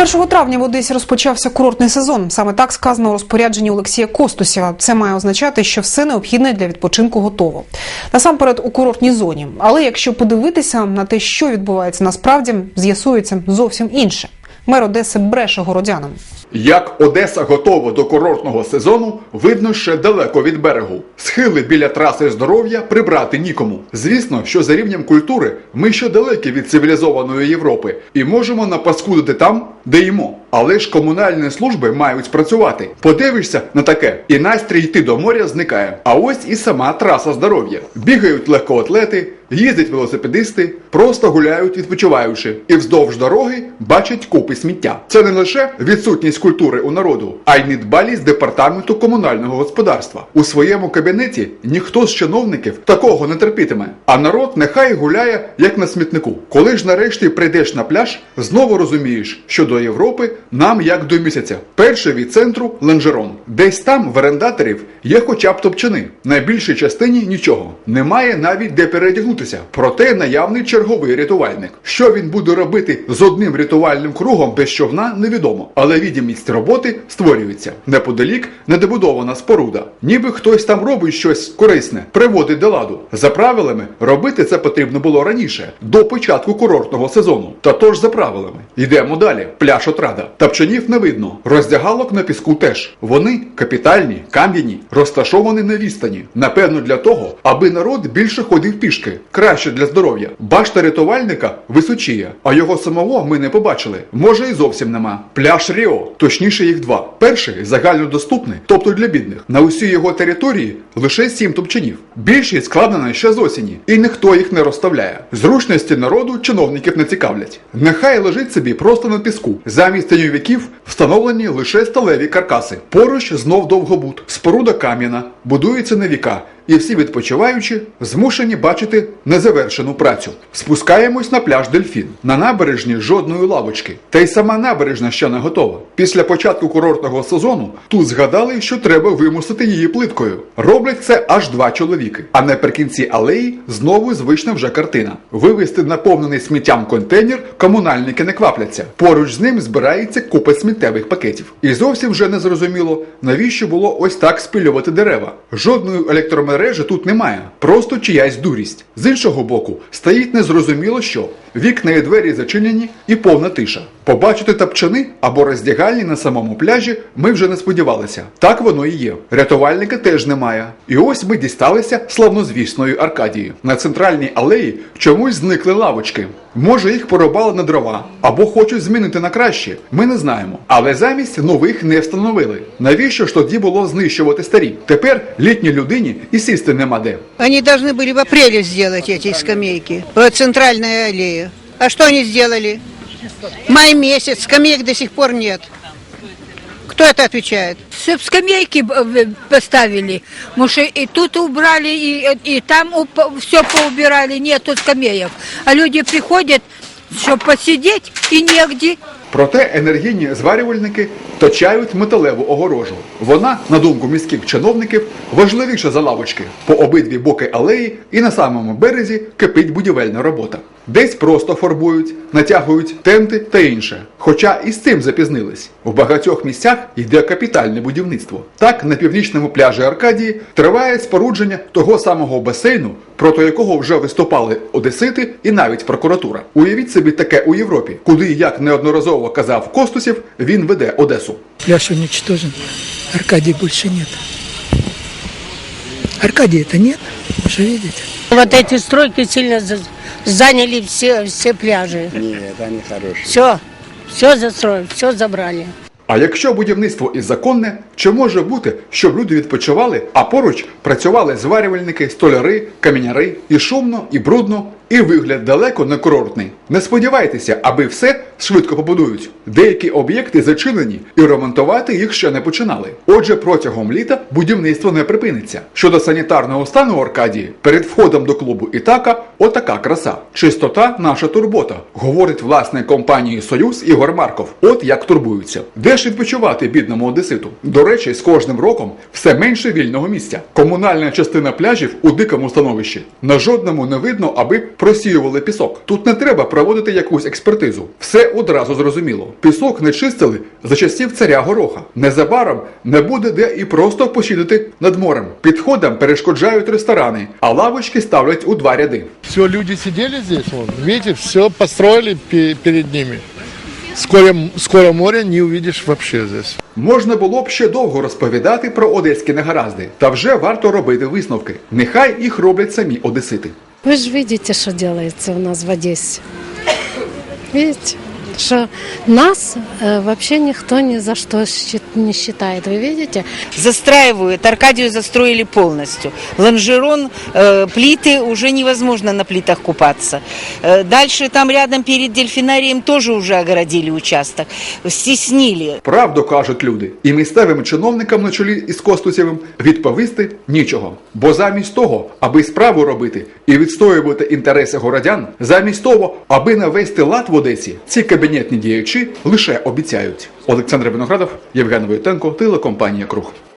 1 травня в Одесі розпочався курортний сезон. Саме так сказано у розпорядженні Олексія Костуся. Це має означати, що все необхідне для відпочинку готово. Насамперед у курортній зоні. Але якщо подивитися на те, що відбувається насправді, з'ясується зовсім інше. Мер Одеси бреше городянам. Як Одеса готова до курортного сезону, видно ще далеко від берегу. Схили біля траси здоров'я прибрати нікому. Звісно, що за рівнем культури ми ще далекі від цивілізованої Європи і можемо напаскудити там, де їмо. Але ж комунальні служби мають спрацювати. Подивишся на таке, і настрій йти до моря зникає. А ось і сама траса здоров'я. Бігають легкоатлети, їздять велосипедисти, просто гуляють відпочиваючи, і вздовж дороги бачать купи сміття. Це не лише відсутність культури у народу, а й недбалість департаменту комунального господарства. У своєму кабінеті ніхто з чиновників такого не терпітиме. А народ нехай гуляє як на смітнику. Коли ж нарешті прийдеш на пляж, знову розумієш, що до Європи нам як до місяця. Перший від центру Ланжерон. Десь там в орендаторів є хоча б топчани. На більшій частині нічого. Немає навіть де передягнутися. Проте наявний черговий рятувальник. Що він буде робити з одним рятувальним кругом без човна, невідомо. Але відомість роботи створюється. Неподалік недобудована споруда. Ніби хтось там робить щось корисне, приводить до ладу. За правилами, робити це потрібно було раніше, до початку курортного сезону. Та тож за правилами. Йдемо далі. Пляж отрада. Тапчанів не видно. Роздягалок на піску теж. Вони капітальні, кам'яні, розташовані на відстані. Напевно, для того, аби народ більше ходив пішки. Краще для здоров'я. Башта рятувальника височіє, а його самого ми не побачили. Може і зовсім нема. Пляж Ріо, точніше їх два. Перший загальнодоступний, тобто для бідних. На усій його території лише сім топчанів. Більшість складена ще з осені, і ніхто їх не розставляє. Зручності народу чиновників не цікавлять. Нехай лежить собі просто на піску. Замість теньовиків встановлені лише сталеві каркаси. Поруч знов довгобут. Споруда кам'яна, будується на віка. І всі відпочиваючі змушені бачити незавершену працю. Спускаємось на пляж Дельфін. На набережні жодної лавочки. Та й сама набережна ще не готова. Після початку курортного сезону тут згадали, що треба вимусити її плиткою. Роблять це аж два чоловіки. А наприкінці алеї знову звична вже картина. Вивезти наповнений сміттям контейнер комунальники не квапляться. Поруч з ним збирається купа сміттєвих пакетів. І зовсім вже не зрозуміло, навіщо було ось так спилювати дерева. Жодної електромережі тут немає, просто чиясь дурість. З іншого боку, стоїть незрозуміло що. Вікна і двері зачинені і повна тиша. Побачити тапчани або роздягальні на самому пляжі ми вже не сподівалися. Так воно і є. Рятувальника теж немає. І ось ми дісталися славнозвісної Аркадії. На центральній алеї чомусь зникли лавочки. Може, їх порубали на дрова або хочуть змінити на краще. Ми не знаємо. Але замість нових не встановили. Навіщо ж тоді було знищувати старі? Тепер літній людині і сісти нема де. Они должны были в апреле сделать эти скамейки по центральной аллее. А что они сделали? Май месяц, скамеек до сих пор нет. Кто это отвечает? Чтоб скамейки в- поставили. Может, и тут убрали, и, и там все поубирали, нету скамеек. А люди приходят, чтобы посидеть, и негде. Проте енергійні зварювальники точають металеву огорожу. Вона, на думку міських чиновників, важливіша за лавочки. По обидві боки алеї і на самому березі кипить будівельна робота. Десь просто фарбують, натягують тенти та інше. Хоча і з цим запізнились. У багатьох місцях йде капітальне будівництво. Так, на північному пляжі Аркадії триває спорудження того самого басейну, проти якого вже виступали одесити і навіть прокуратура. Уявіть собі таке у Європі, куди, як неодноразово казав Костусів, він веде Одесу. Пляж уничтожен. Аркадии больше нет. Аркадии это нет, вы же видите. Вот эти стройки сильно за- заняли все, все пляжи. Нет, они хорошие. Все, все застроили, все забрали. А якщо будівництво і законне, чи може бути, щоб люди відпочивали, а поруч працювали зварювальники, столяри, каміняри, і шумно, і брудно, і вигляд далеко не курортний. Не сподівайтеся, аби все швидко побудують. Деякі об'єкти зачинені, і ремонтувати їх ще не починали. Отже, протягом літа будівництво не припиниться. Щодо санітарного стану Аркадії, перед входом до клубу Ітака отака краса. Чистота наша турбота, говорить власник компанії Союз Ігор Марков. От як турбуються. Де ж відпочивати бідному одеситу? До речі, з кожним роком все менше вільного місця. Комунальна частина пляжів у дикому становищі. На жодному не видно, аби просіювали пісок. Тут не треба проводити якусь експертизу. Все одразу зрозуміло. Пісок не чистили за часів царя Гороха. Незабаром не буде де і просто посідати над морем. Підходам перешкоджають ресторани, а лавочки ставлять у два ряди. Все, люди здесь, вон, видите, все построили пе- перед ними. Скоро, скоро море не увидиш вообще здесь. Можна було б ще довго розповідати про одеські негаразди, та вже варто робити висновки. Нехай їх роблять самі одесити. Ви ж бачите, що делается у нас в Одесі. Видите? Что нас э, вообще никто ни за что щи- не считает. Вы видите? Застраивают, Аркадию застроили полностью. Лонжерон, э, плиты, уже невозможно на плитах купаться. Э, дальше там рядом перед дельфинарием тоже уже огородили участок. Стеснили. Правду кажуть люди, і місцевим чиновникам на чолі із Костусєвим відповісти нічого. Бо замість того, аби справу робити і відстоювати інтереси городян, замість того, аби навести лад в Одесі, ці кабінетні діячі лише обіцяють. Олександр Виноградов, Євген Войтенко, телекомпанія Круг.